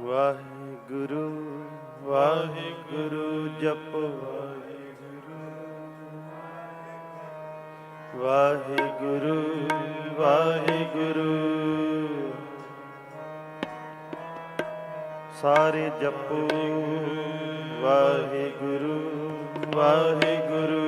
ਵਾਹਿਗੁਰੂ ਵਾਹਿਗੁਰੂ ਜਪ ਵਾਹਿਗੁਰੂ। ਵਾਹਿਗੁਰੂ ਸਾਰੇ ਜਪੋ। ਵਾਹਿਗੁਰੂ ਵਾਹਿਗੁਰੂ।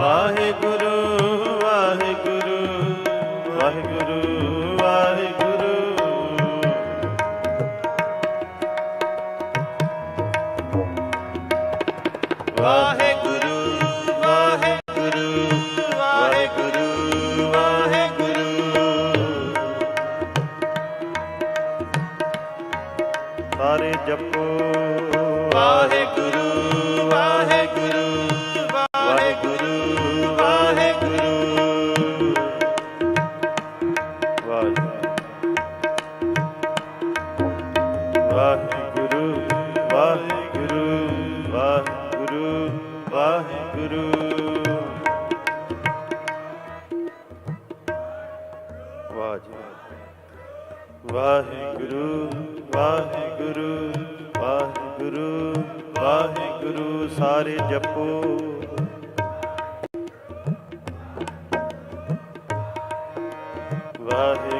ਵਾਹਿਗੁਰੂ ਵਾਹਿਗੁਰੂ ਵਾਹਿਗੁਰੂ ਵਾਹਿਗੁਰੂ। ਵਾਹਿਗੁਰੂ ਵਾਹਿਗੁਰੂ ਵਾਹਿਗੁਰੂ ਵਾਹਿਗੁਰੂ। ਸਾਰੇ ਜਪੋ। ਵਾਹਿਗੁਰੂ ਵਾਹਿਗੁਰੂ ਵਾਹਿਗੁਰੂ ਵਾਹਿਗੁਰੂ ਵਾਹਿਗੁਰੂ। ਵਾਹ ਜੀ ਵਾਹਿਗੁਰੂ ਵਾਹਿਗੁਰੂ ਵਾਹਿਗੁਰੂ ਵਾਹਿਗੁਰੂ ਸਾਰੇ ਜਪੋ। ਵਾਹਿਗੁਰੂ ਵਾਹਿਗੁਰੂ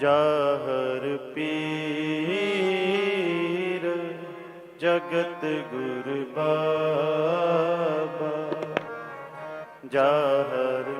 ਜਾਹਰ ਪੀਰ ਜਗਤ ਗੁਰ ਬਾਬਾ। ਜਾਹਰ